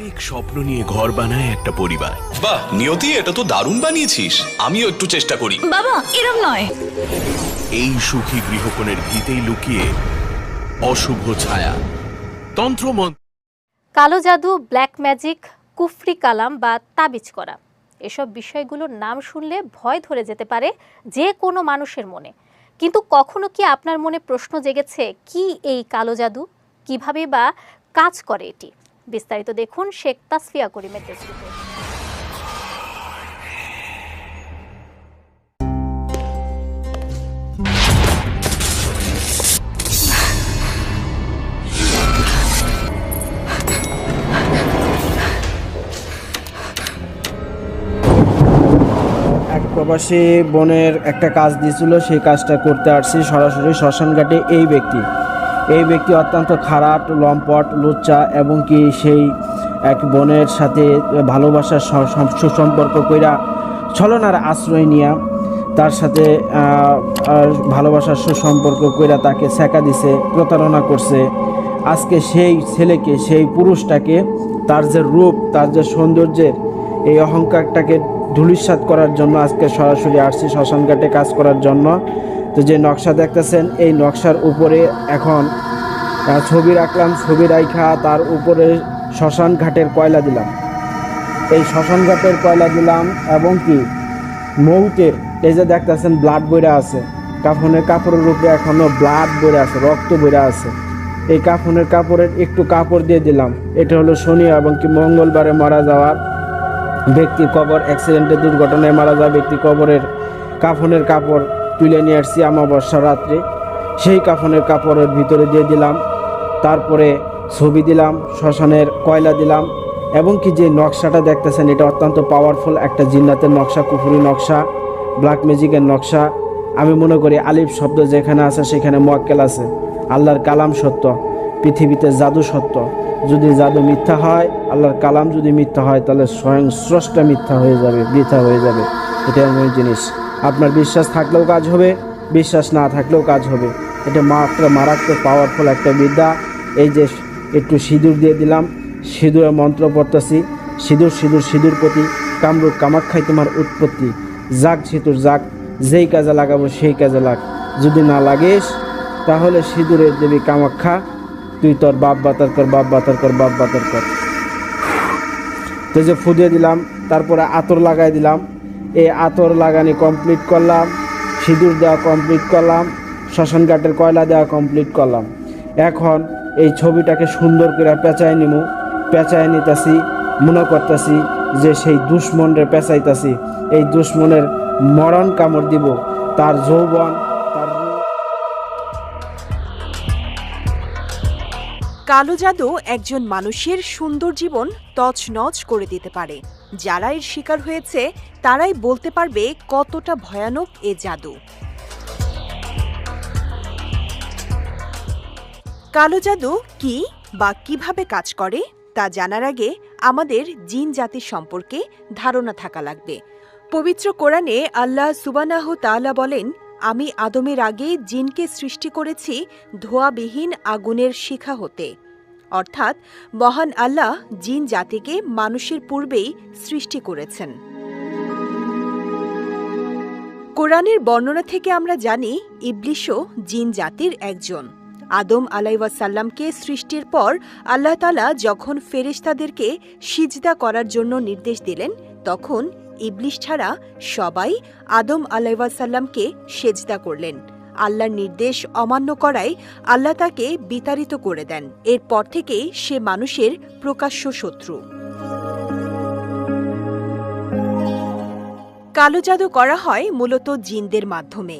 অনেক স্বপ্ন নিয়ে ঘর বানায় একটা পরিবার। বাহ নিয়তি এটা তো দারুণ বানিয়েছিস। আমিও একটু চেষ্টা করি। বাবা এরম নয়। এই সুখী গৃহকোণের ভিতেই লুকিয়ে অশুভ ছায়া। তন্ত্রমন্ত্র কালো জাদু ব্ল্যাক ম্যাজিক কুফরি কালাম বা তাবিজ করা। এসব বিষয়গুলোর নাম শুনলে ভয় ধরে যেতে পারে যে কোনো মানুষের মনে। কিন্তু কখনো কি আপনার মনে প্রশ্ন জেগেছে কি এই কালো জাদু? কীভাবে বা কাজ করে এটি? বিস্তারিত দেখুন শেখ তাসফিয়া করিমের এক প্রবাসী বোনের একটা কাজ দিয়েছিল, সেই কাজটা করতে আসছি সরাসরি শ্মশানঘাটে এই ব্যক্তি। এই ব্যক্তি অত্যন্ত খারাপ, লম্পট, লুচ্চা এবং কি সেই এক বোনের সাথে ভালোবাসার সুসম্পর্ক কইরা ছলনার আশ্রয় নিয়া তার সাথে ভালোবাসার সুসম্পর্ক কইরা তাকে সেকা দিছে, প্রতারণা করছে। আজকে সেই ছেলেকে, সেই পুরুষটাকে তার যে রূপ, তার যে সৌন্দর্যের এই অহংকারটাকে ধূলিসাৎ করার জন্য আজকে সরাসরি আসছি শ্মশানঘাটে কাজ করার জন্য। তো যে নকশা দেখতেছেন, এই নকশার উপরে এখন ছবি রাখলাম, ছবি রাইখা তার উপরে শ্মশান ঘাটের কয়লা দিলাম। এই শ্মশান ঘাটের কয়লা দিলাম এবং কি, মৌতের, এই যে দেখতেছেন ব্লাড বইরা আছে, কাফনের কাপড়ের উপরে এখনও ব্লাড বইরা আছে, রক্ত বইরা আছে। এই কাফনের কাপড়ের একটু কাপড় দিয়ে দিলাম। এটা হলো শনি এবং কি মঙ্গলবারে মারা যাওয়ার ব্যক্তির কবর অ্যাক্সিডেন্টে দুর্ঘটনায় মারা যাওয়া ব্যক্তি কবরের কাফনের কাপড়। তুলে নিয়ে আসছি আমাবস্যা রাত্রে। সেই কাফনের কাপড়ের ভিতরে দিয়ে দিলাম। তারপরে ছবি দিলাম, শ্মশানের কয়লা দিলাম এবং কি যে নকশাটা দেখতেছেন, এটা অত্যন্ত পাওয়ারফুল একটা জিন্নাতের নকশা, কুফুরি নকশা ব্ল্যাক ম্যাজিকের নকশা। আমি মনে করি আলিফ শব্দ যেখানে আছে সেখানে মোয়াক্কেল আছে। আল্লাহর কালাম সত্য, পৃথিবীতে জাদু সত্য। যদি জাদু মিথ্যা হয়, আল্লাহর কালাম যদি মিথ্যা হয়, তাহলে স্বয়ং স্রষ্টা মিথ্যা হয়ে যাবে, বৃথা হয়ে যাবে। এটা এমন জিনিস। আপনার বিশ্বাস থাকলেও কাজ হবে, বিশ্বাস না থাকলেও কাজ হবে। এটা মাত্র মারাত্মক পাওয়ারফুল একটা বিদ্যা। এই যে একটু সিঁদুর দিয়ে দিলাম সিঁদুরে মন্ত্র পড়তেছি। সিঁদুর সিঁদুর সিঁদুর প্রতি কামরূপ কামাক্ষাই তোমার উৎপত্তি। যাক সিঁদুর, যাক, যেই কাজে লাগাবো সেই কাজে লাগ। যদি না লাগিস, তাহলে সিঁদুরের দেবী কামাক্ষা, তুই তোর বাপ বাতার কর, বাপ বাতার কর, বাপ বাতার কর। তো যে ফুদিয়ে দিলাম, তারপরে আতর লাগাই দিলাম। এই আতর লাগানি কমপ্লিট করলাম, সিঁদুর দেওয়া কমপ্লিট করলাম, শ্মশান ঘাটের কয়লা দেওয়া কমপ্লিট করলাম। এখন এই ছবিটাকে সুন্দর করে পেঁচায় নিমু, পেঁচায় নিতেছি, মনে করতেছি যে সেই দুশ্মনরে পেঁচাইতাছি। এই দুশ্মনের মরণ কামড় দিব, তার যৌবন কালো জাদু একজন মানুষের সুন্দর জীবন তছনছ করে দিতে পারে। যারা এর শিকার হয়েছে, তারাই বলতে পারবে কতটা ভয়ানক এ জাদু। কালো জাদু কি বা কীভাবে কাজ করে, তা জানার আগে আমাদের জিন জাতির সম্পর্কে ধারণা থাকা লাগবে। পবিত্র কোরআনে আল্লাহ সুবানাহ তাআলা বলেন, আমি আদমের আগে জিনকে সৃষ্টি করেছি ধোয়াবিহীন আগুনের শিখা হতে। অর্থাৎ মহান আল্লাহ জিন জাতিকে মানুষের পূর্বেই সৃষ্টি করেছেন। কোরআনের বর্ণনা থেকে আমরা জানি, ইবলিশও জিন জাতির একজন। আদম আলাইসাল্লামকে সৃষ্টির পর আল্লাহ তালা যখন ফেরেশতাদেরকে সিজদা করার জন্য নির্দেশ দিলেন, তখন ইবলিশ ছাড়া সবাই আদম আলাইসাল্লামকে সেজদা করলেন। আল্লাহর নির্দেশ অমান্য করায় আল্লাহ তাকে বিতাড়িত করে দেন। এরপর থেকেই সে মানুষের প্রকাশ্য শত্রু। কালো জাদু করা হয় মূলত জিনদের মাধ্যমে।